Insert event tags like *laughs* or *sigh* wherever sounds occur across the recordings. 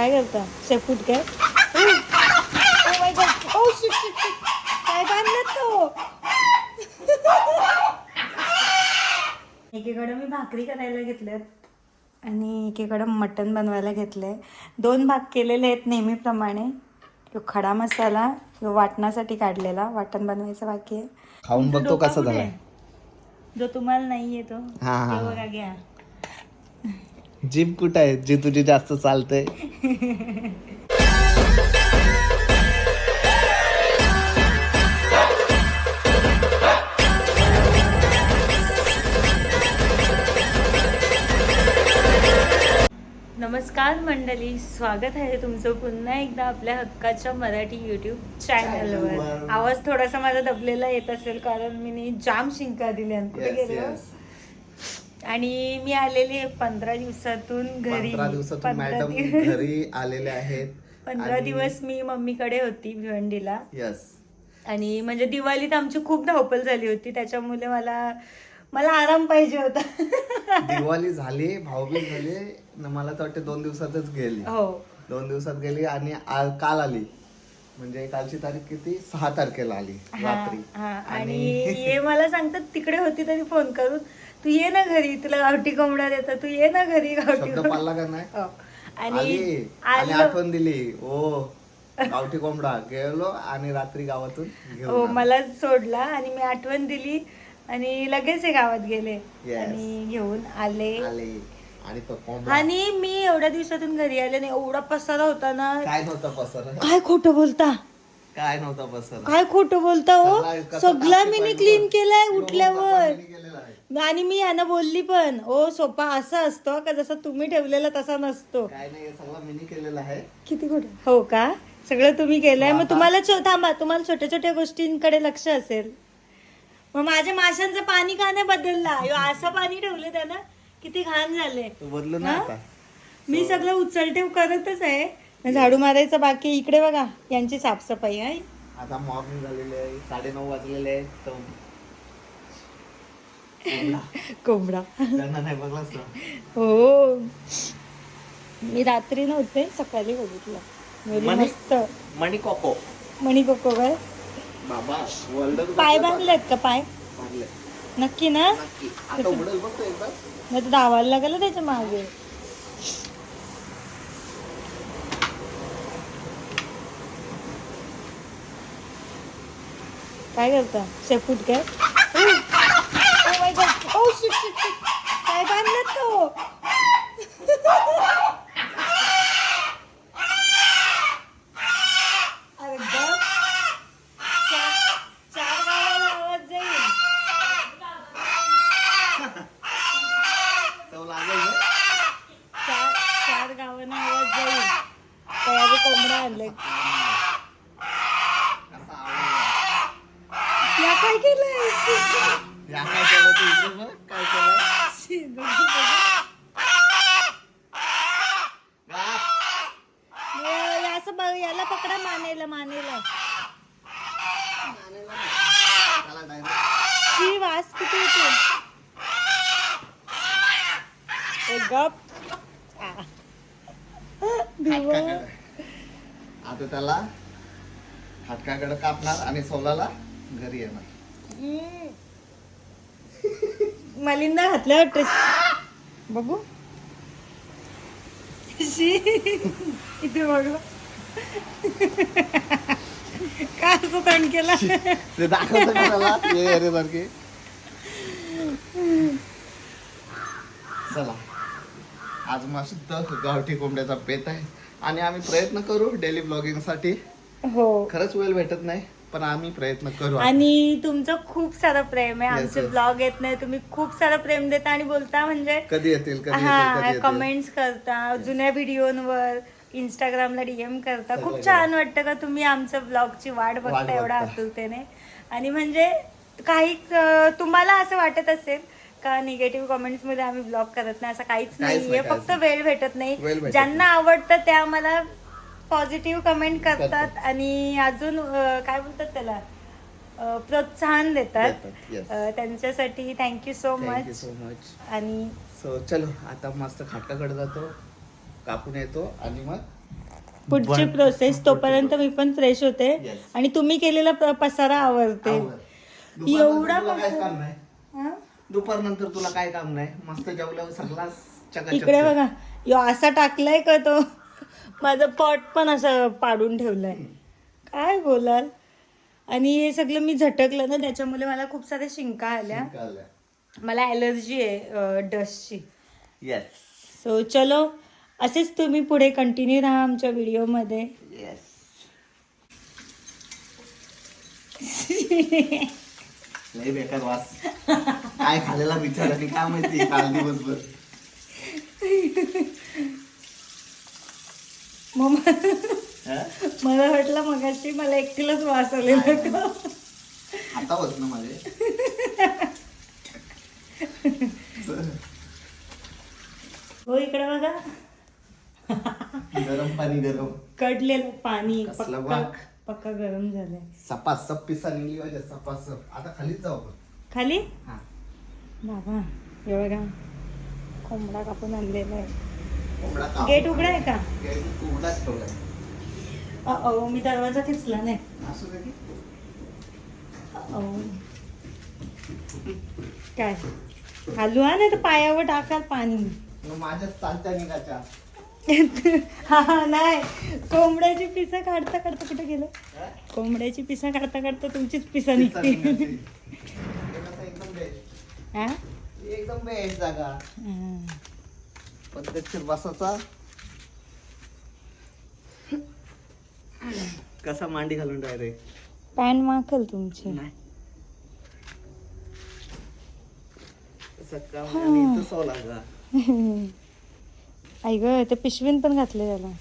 काय करता? शेपूट काय? Oh. Oh. काय बांधलं तो? एकीकडे मी भाकरी करायला घेतल्यात आणि एकीकडे मटण बनवायला घेतलंय. दोन भाग केलेले आहेत नेहमीप्रमाणे. ह्यो खडा मसाला ह्यो वाटणासाठी काढलेला. वाटण बनवायचं बाकी आहे. खाऊन बघतो कसा झालाय? जो तुम्हाला नाही येतो हा, हा, ते हा. बघा घ्या. जीभ कुठं आहे? जी तुझी जास्त चालते नमस्कार मंडळी स्वागत आहे तुमचं पुन्हा एकदा आपल्या हक्काच्या मराठी युट्यूब चॅनलवर. आवाज थोडासा माझा दबलेला येत असेल कारण मी जाम शिंका दिली आणि कुठे गेलो? आणि मी आलेली पंधरा दिवसातून घरी. पंधरा दिवसातून पंधरा मॅडम दिवस- घरी आलेले आहेत. पंधरा दिवस मी मम्मीकडे होती भिवंडीला. यस आणि म्हणजे दिवाळीत आमची खूप धावपळ झाली होती त्याच्यामुळे मला मला आराम पाहिजे होता. दिवाळी झाली भाऊबीज झाली न मला तर वाटते दोन दिवसातच गेली. हो. दोन दिवसात गेली आणि आ- काल आली. म्हणजे कालची तारीख किती? सहा तारखेला आली हा, रात्री. हा. आणि ये मला सांगतात तिकडे होती तरी फोन करून तू ये ना घरी तुला गावठी कोंबडा देतात तू ये ना घरी गावठी शब्द पाळला का नाही? हो. आली आणि आलो आठवण दिली. ओ गावठी कोंबडा. गेलो आणि रात्री गावातून घेऊन हो आलो. मला सोडला आणि मी आठवण दिली आणि लगेच हे गावात गेले. Yes. आणि घेऊन आले. आले. आणि तो कोंबडा. आणि मी एवढ्या दिवसातून घरी आले नाही. एवढा पसारा होता ना. काय नव्हता पसर? काय खोटं बोलता? काय नव्हता पसर काय खोटं बोलता हो? सगळा मी क्लीन. केलाय उठल्यावर. आणि मी ह्यानं बोलली पण ओ सोपा असा असतो का? जसा तुम्ही ठेवलेला तसा नसतो. काय नाही हे सगळं मिनी केलेलं आहे. किती खोटं? हो का? सगळं तुम्ही केलंय? मग तुम्हाला थांबा तुम्हाला छोट्या छोट्या गोष्टींकडे लक्ष असेल. मग माझ्या माशांचं पाणी का नाही बदलला? असं पाणी ठेवलं त्यानं किती घाण झाले. बदलू ना मी सगळं उचलटेव करतच आहे. झाडू मारायचं बाकी इकडे बघा यांची साफसफाई आहे आता मॉर्निंग झालेली आहे साडेनऊ वाजलेले आहेत तर कोंबडा. *laughs* कोंबडा. त्यांना नाही बघलास ना हो. मी रात्री नव्हते सकाळी बघितलं? मस्त मणी कोको मणी कोको काय? बाबा वर्ल्ड पाय बांधलेत का पाय? नक्की ना? नक्की. आता एकदा. नाही तर धावायला लागेल ना त्याच्यामागे. काय करता? शेफूट काय? Oh my god oh shit shit काय बांधलं तो? केलंय या काय केलं तू इकडे बघ काय केलं शी, बघू, बघू. ए, असं बघ याला पकडा मानेला मानेला त्याला direct शी वास किती होती ए, गप आ. भिवं. आता त्याला हटकाकडे कापणार आणि सोलाला घरी येणार मलिंदा घातल्या वाटत बघू. इथे बघ. का असं तण केला? ते दाखवतो का त्याला? ये अरे सारखे चला. आज मस्त गावठी कोंबड्याचा पेत आहे. आणि आम्ही प्रयत्न करू डेली ब्लॉगिंगसाठी हो. खरंच वेळ भेटत नाही. पण आम्ही प्रयत्न करू आणि तुमचं खूप सारं प्रेम आहे. Yes, आमचे yes. ब्लॉग येत नाही तुम्ही खूप सारं प्रेम देता आणि बोलता म्हणजे कधी येतील कधी येतील हा कधी येतील. कमेंट्स करता जुन्या व्हिडिओवर इंस्टाग्रामला डीएम करता. खूप छान वाटतं का तुम्ही आमचं ब्लॉगची वाट बघता एवढा. आतुरतेने. आणि म्हणजे काही अं, तुम्हाला असं वाटत असेल का निगेटिव्ह कमेंट्समध्ये आम्ही ब्लॉग करत नाही? असं काहीच काहीच नाही, नाहीये काहीच फक्त वेळ भेटत नाही. भेटत ज्यांना आवडतं त्या आम्हाला पॉझिटिव्ह कमेंट करतात. आणि अजून काय बोलतात त्याला? प्रोत्साहन देतात. त्यांच्यासाठी thank you so much so much आणि सो चलो आता मस्त खाटकाकडे जातो कापून येतो आणि मग पुढची प्रोसेस तोपर्यंत मी पण फ्रेश होते. आणि तुम्ही केलेला पसारा आवडते. दुपारनंतर एवढा तुला काय पसारा. काम नाही? दुपार नंतर तुला काय काम नाही? मस्त जेवल्यावर सगळा इकडे बघा. यो असा टाकलाय का तो? माझं पॉट पण असं पाडून ठेवलंय. काय बोलाल? आणि हे सगळं मी झटकलं ना त्याच्यामुळे मला खूप साऱ्या शिंका आल्या. मला ॲलर्जी आहे डस्टची येस सो चलो असेच तुम्ही पुढे कंटिन्यू राहा आमच्या व्हिडिओमध्ये येस *laughs* लय बेकार वास. काय खाल्लेला विचार काय माहिती काल दिवसभर *laughs* मग? मला वाटलं मगाशी मला एकटीलाच वास आलेला का हातावर ना माझे. हो इकडे बघा. गरम पाणी गरम. कडलेलं पाणी कसलं पक्का वाक. पक्का गरम झालंय. सपास सप पिसा निघली पाहिजे सपास सप आता खालीच जाऊ आपण. खाली? हा. बाबा हे बघा कोंबडा कापून आणलेला आहे. गेट उघडा आहे का? उघडाच अहो मी दरवाजा खेचला नाही. काय? हलू हा नाही तर पायावर टाकाल पाणी. *laughs* चालत्या निघाच्या हा नाही. कोंबड्याची पिसा काढता काढता कुठे गेलं? कोंबड्याची पिसा काढता काढता तुमचीच पिसा निघते *laughs* एकदम बेस्ट जागा. पद्धतशीर बसाचा कसा मांडी घालून डायरेक्ट पॅन्ट माखल तुमची. नाही. सकाळ लागा आई ग ते पिशवीन पण घातले त्याला.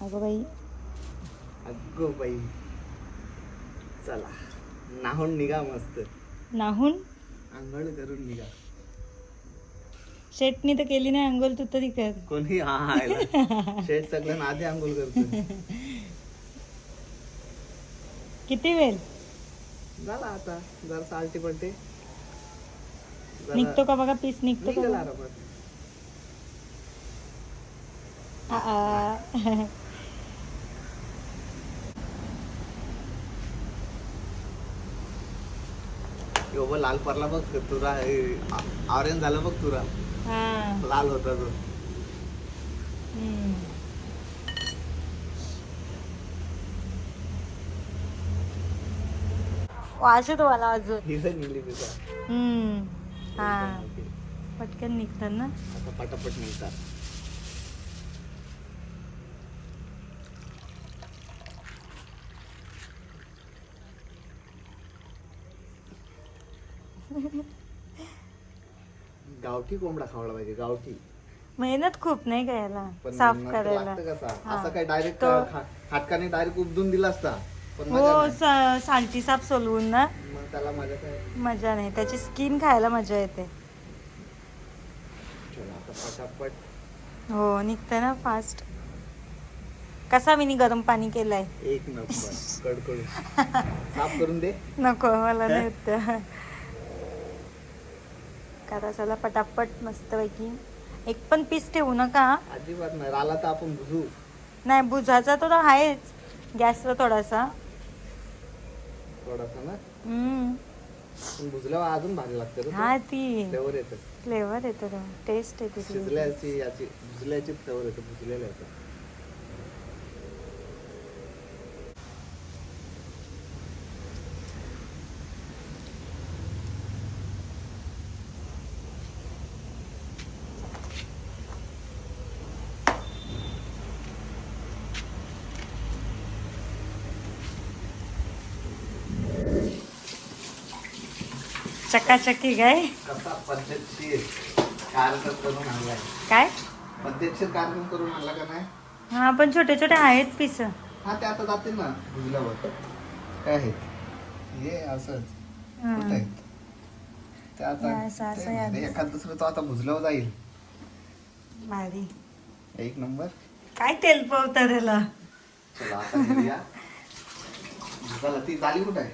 अगं बाई. अगो बाई. चला नाहून निघा मस्त. नाहून? आंघोळ करून निघा. शेटनी तर केली नाही अंघोल तू तरी कर. कोणी? हा शेठ सगळ्यांना आधी आंघोळ करतो किती वेळ? झाला आता. जरा सालटी पडते. निघतो का बघा पीस निघतो का निघाला बघा? आरामात. आ, आ. यो बघ लाल पडला बघ तुरा ऑरेंज झालं बघ तुरा लाल होता तो. येतो मला अजून. ही जर निघली तुझा हम्म. हा. पटकन निघतात ना. आता पटापट निघतात. गावठी कोंबडा खावला पाहिजे गावठी. मेहनत खूप नाही का याला? पण साफ नंतर करायला. लागतं कसा? हा. असं काय डायरेक्ट तो- हाटकाने डायरेक्ट उपदून दिला असता पण मजा हो नाही. सा- साल्टी साफ सोलवून ना. मग त्याला मजा काय? मजा नाही. त्याची स्किन खायला मजा येते. चला आता पटापट. हो निघतं ना फास्ट कसा मी गरम पाणी केलंय? एक नंबर. कडकडून साफ करून दे. *laughs* नको मला नाही *laughs* येत करा चला पटापट मस्तपैकी. एक पण पीस ठेवू नका. अजिबात नाही राला तर आपण बुजू. नाही बुजाचा तो आहेच. गॅसवर थोडासा. थोडासा ना? हम्म. पण बुजल्यावर अजून भारी लागतं हा ती. फ्लेवर येतं. फ्लेवर येतो टेस्ट येते ती. शिजल्याची याची भुजल्याची फ्लेवर येतं भुजलेल्या याचं चकाचकी काय कसा पद्धतशीर कार्यक्रम करून आणलाय. काय? पद्धतशीर कार्यक्रम करून आणला का नाही? हा पण छोटे छोटे आहेत पीस हा ते आता जातील ना भुजल्यावर काय आहेत? हे असंच कुठं आहेत? ते आता हे असं- असं ते- आहे. ते एखाद दुसरं तो आता भुजल्यावर जाईल. भारी. एक नंबर. काय तेल पवतं त्याला? चला आता ती जाली कुठं आहे?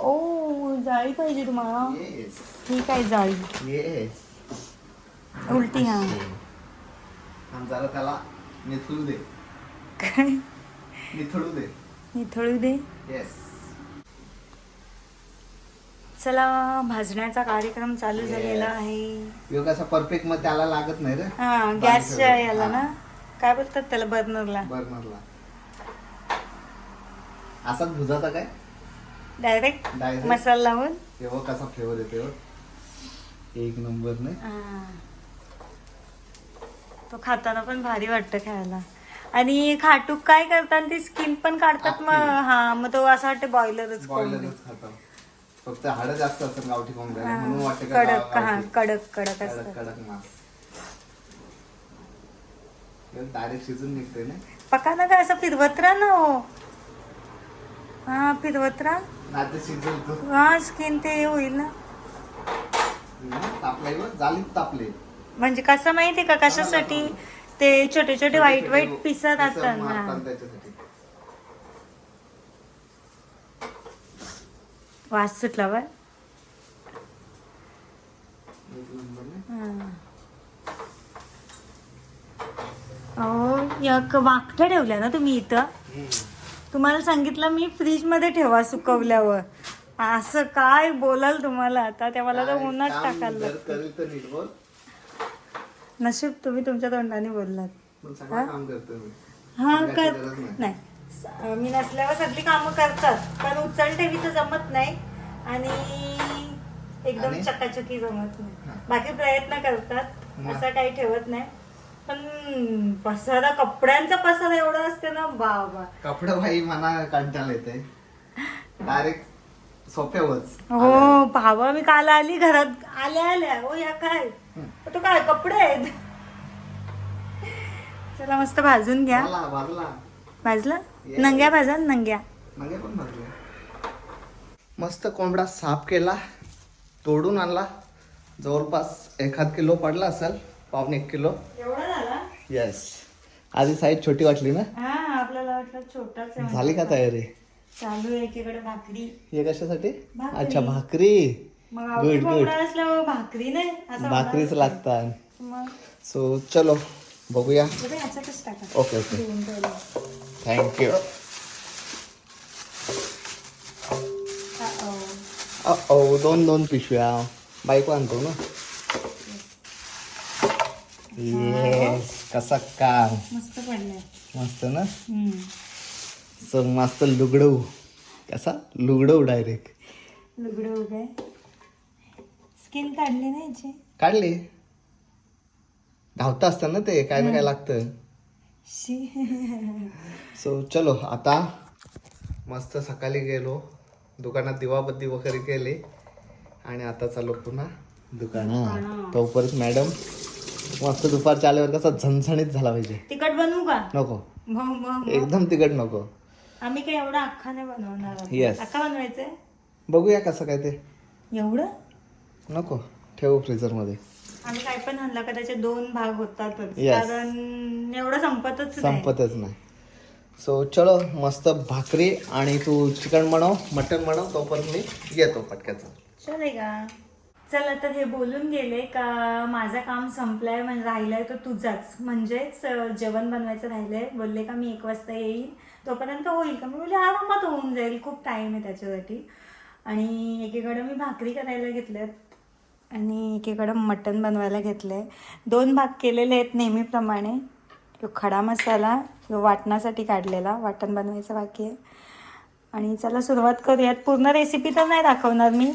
ओ जाळी पाहिजे तुम्हाला. येस ठीक आहे जाळी? येस उलटी हा. त्याला निथळू दे. काय? निथळू दे. निथळू दे. येस चला भाजण्याचा कार्यक्रम चालू. झालेला आहे. कसा परफेक्ट मग त्याला लागत नाही रे. हा गॅसच्या याला ना? काय बोलतात त्याला बर्नरला? बर्नरला. असाच भुजाचा काय? डायरेक्ट? मसाला लावून. तेव्हा कसा फ्लेवर येते. एक नंबर ने. तो खाताना पण भारी वाटतं खायला. आणि खाटूक काय करतात ती स्किन पण काढतात मग. हा मग तो असं वाटतं बॉयलरच बॉयलरच फक्त हाडं जास्त असतात गावठी कोंबड्याला म्हणून वाटतं का कडक गाव- हा गावठी. कडक कडक कडक असतात. कडक मास. डायरेक्ट शिजून निघते ना? पका ना काय असं फिरवत राहा ना हो. हा फिरवत राहा. हा स्किन ते होईल ना. तापले. म्हणजे कसं माहितीये का कशासाठी? ते छोटे छोटे व्हाईट व्हाईट पिसत असतात वास सुटला बा एक नंबर ने. हा. अहो एक वाकठ्या ठेवल्या ना तुम्ही इथं. तुम्हाला सांगितलं मी फ्रीजमध्ये ठेवा सुकवल्यावर. असं काय बोलाल तुम्हाला आता? त्या मला तर उन्हात टाकायला तर नशीब तुम्ही तुमच्या तोंडाने बोललात. हा? कर. नाही. मी नसल्यावर सगळी कामं करतात. पण उचल ठेवीचं जमत नाही. आणि एकदम? चकाचकी जमत नाही. बाकी प्रयत्न करतात? असं काही ठेवत नाही. पण पसारा कपड्यांचा पसारा एवढा असते ना बाबा. कपडे भाई मना कंटाळा येते डायरेक्ट सोप्यावरच. हो भावा मी काल आली घरात. आल्या आल्या. हो या काय? तो काय कपडे आहेत? चला मस्त भाजून घ्या. भाजला भाजला भाजला? Yes. नंग्या भाजा नंग्या. मागे पण भाजले मस्त कोंबडा साफ केला तोडून आणला. जवळपास एखाद किलो पडला असेल पावणे एक किलो. एवढा येस आधी साईज छोटी वाटली ना? हा आपल्याला वाटलं छोटाच आहे झाली का तयारी? चालू आहे एकीकडे भाकरी. हे कशासाठी? भाकरी. अच्छा भाकरी. मग good. कोंबडा असल्यावर भाकरी नाही भाकरीच लागतात. मग? सो चलो बघूया. बघा, याच्यातच टाका. Okay okay. थँक्यू. ओ दोन दोन पिशव्या. बायको आणतो ना? येस कसा काम मस्त पडलंय. मस्त ना? हम्म. सो मस्त लुगडव कसा? लुगडव डायरेक्ट लुगडं उगाय स्किन काढली ना याची? काढली. धावता असतं ना ते काय ना काय लागतं. शी. सो चलो आता मस्त सकाळी गेलो. दुकानात दिवाबत्ती वगैरे केली. आणि आता चालू पुन्हा दुकानात. दुकानात. तोपर्यंत मॅडम मस्त दुपारच्या आल्यावर कसा झणझणीत झाला पाहिजे. तिखट बनवू का? नको. मग मग मग. एकदम तिखट नको. आम्ही काय एवढा अख्खा नाही बनवणार आहोत. Yes. अख्खा बनवायचंय? बघूया कसं काय ते. एवढं? नको. ठेवू फ्रीजरमध्ये आम्ही काय पण आणला का त्याचे दोन भाग होतातच. Yes. कारण एवढं संपतच नाही. संपतच नाही. सो चलो मस्त भाकरी आणि तू चिकन बनव मटन बनव तोपर्यंत मी येतो पटक्याचा चले का चला तर हे बोलून गेले का माझं काम संपलंय म्हणजे राहिलंय तो तुझाच. म्हणजेच जेवण बनवायचं राहिलंय. बोलले का मी एक वाजता येईन. तोपर्यंत होईल का? मी बोलले आरामात होऊन जाईल. खूप टाईम आहे त्याच्यासाठी. आणि एकीकडं मी भाकरी करायला घेतल्यात. आणि एकीकडं मटण बनवायला घेतलं आहे दोन भाग केलेले आहेत नेहमीप्रमाणे. तो खडा मसाला तो वाटणासाठी काढलेला. वाटण बनवायचं बाकी आहे. आणि चला सुरुवात करूयात. पूर्ण रेसिपी तर नाही दाखवणार मी.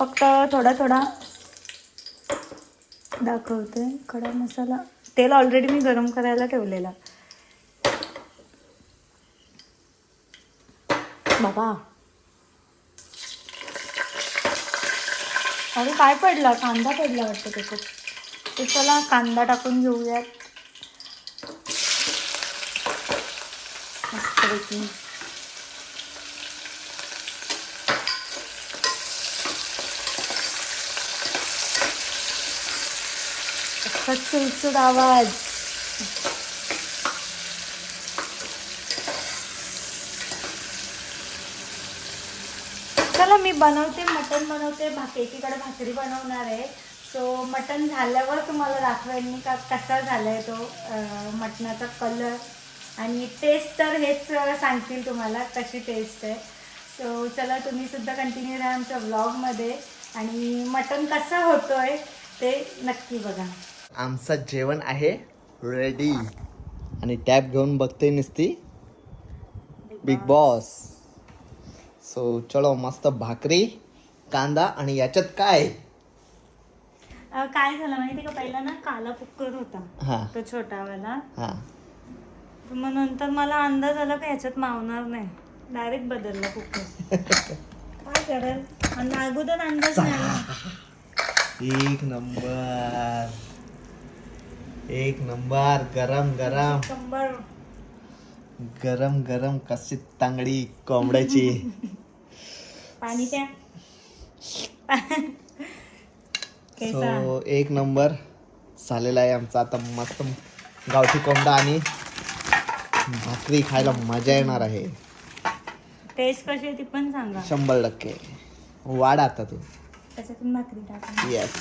फक्त थोडा थोडा. दाखवते. खडा मसाला. तेल ऑलरेडी मी गरम करायला ठेवलेला. बाबा. अरे काय पडला? कांदा पडला वाटतं त्याच्यात. ते चला कांदा टाकून घेऊयात. मस्तपैकी असा चिलचूड आवाज. चला मी बनवते मटण बनवते भाके एकीकडे भाकरी बनवणार आहे. सो मटन झाल्यावर तुम्हाला दाखवेल मी का कसा झालाय तो मटणाचा कलर आणि टेस्ट तर हेच सांगतील तुम्हाला कशी टेस्ट आहे. सो चला तुम्ही सुद्धा कंटिन्यू राहा आमच्या व्लॉगमध्ये आणि मटन कसं होतोय ते नक्की बघा. आमचं जेवण आहे रेडी आणि टॅब घेऊन बघते नुसती. बिग बॉस सो चलो मस्त भाकरी कांदा आणि याच्यात काय? अं, काय झालं माहिती का? पहिला ना काला कुकर होता. तो छोटावाला. हा. मग नंतर मला अंदाज आला का ह्याच्यात मावणार नाही. डायरेक्ट बदलला कुकर. *laughs* काय करेल? आणि अगोदर अंदाज नाही आला. *laughs* एक नंबर. एक नंबर गरम गरम. शंभर. गरम गरम कशी तांगडी कोंबड्याची. पाणी त्या कैसा? सो एक नंबर झालेला आहे आमचा आता मस्त गावठी कोंबडा आणि भाकरी खायला मजा येणार आहे. टेस्ट कशी आहे ती पण सांगा. शंभर टक्के. वाढ आता तू. त्याच्यातून भाकरी टाका. येस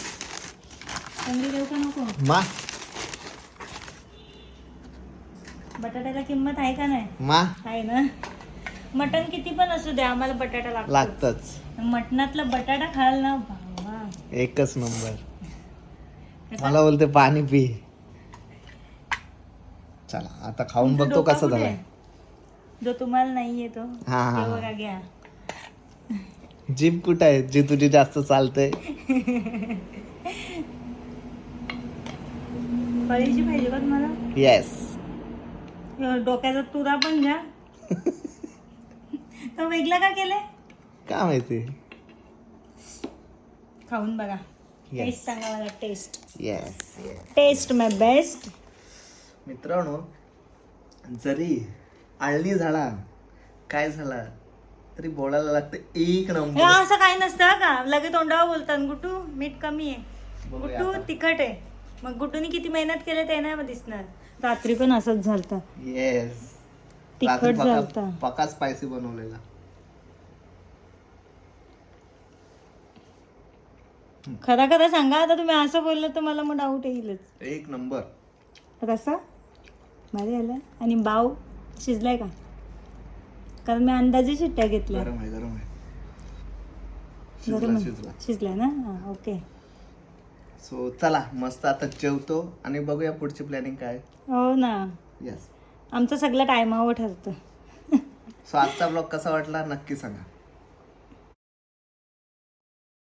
चांगली देऊ का नको? मा. बटाट्याला किंमत आहे का नाही? मा? आहे ना. मटण किती पण असू द्या आम्हाला बटाटा लागतो लागतच. मटणातला बटाटा खाल ना एकच नंबर. मला बोलते पाणी पी. चला आता खाऊन तुमचा बघतो डोका कसं कुठे झालंय. आहे? जो तुम्हाला नाही येतो हा, हा, ते हा. बघा घ्या. जीभ कुठं आहे? जी तुझी जास्त चालते कळीची पाहिजे का तुम्हाला येस डोक्याचा तुरा पण घ्या. *laughs* तो वेगळा का केलंय? का माहिती? खाऊन बघा. टेस्ट सांगा मला taste yes taste my best मित्रांनो जरी आळणी झाला काय झाला तरी बोलायला लागतं एक नंबर. असं काही नसतं का? लगे तोंडावर बोलतात गुटू मीठ कमी आहे. गुटू. तिखट आहे. मग गुटूनी किती मेहनत केली ते नाही दिसणार. रात्री पण असंच झालतं. येस तिखट झालतं. पका स्पायसी बनवलेला. खरा खरा सांगा आता तुम्ही असं बोललं तर मला मग डाऊट येईलच. एक नंबर रसा भारी आला. आणि बाव शिजलाय का? कारण मी अंदाजे शिट्ट्या घेतल्या. गरम आहे गरम आहे. शिजला. शिजला. शिजलाय ना? हा ओके सो चला मस्त आता जेवतो आणि बघूया पुढची प्लॅनिंग काय हो ना. येस आमचं सगळं टायमावर ठरतं सो आजचा ब्लॉग कसा वाटला नक्की सांगा.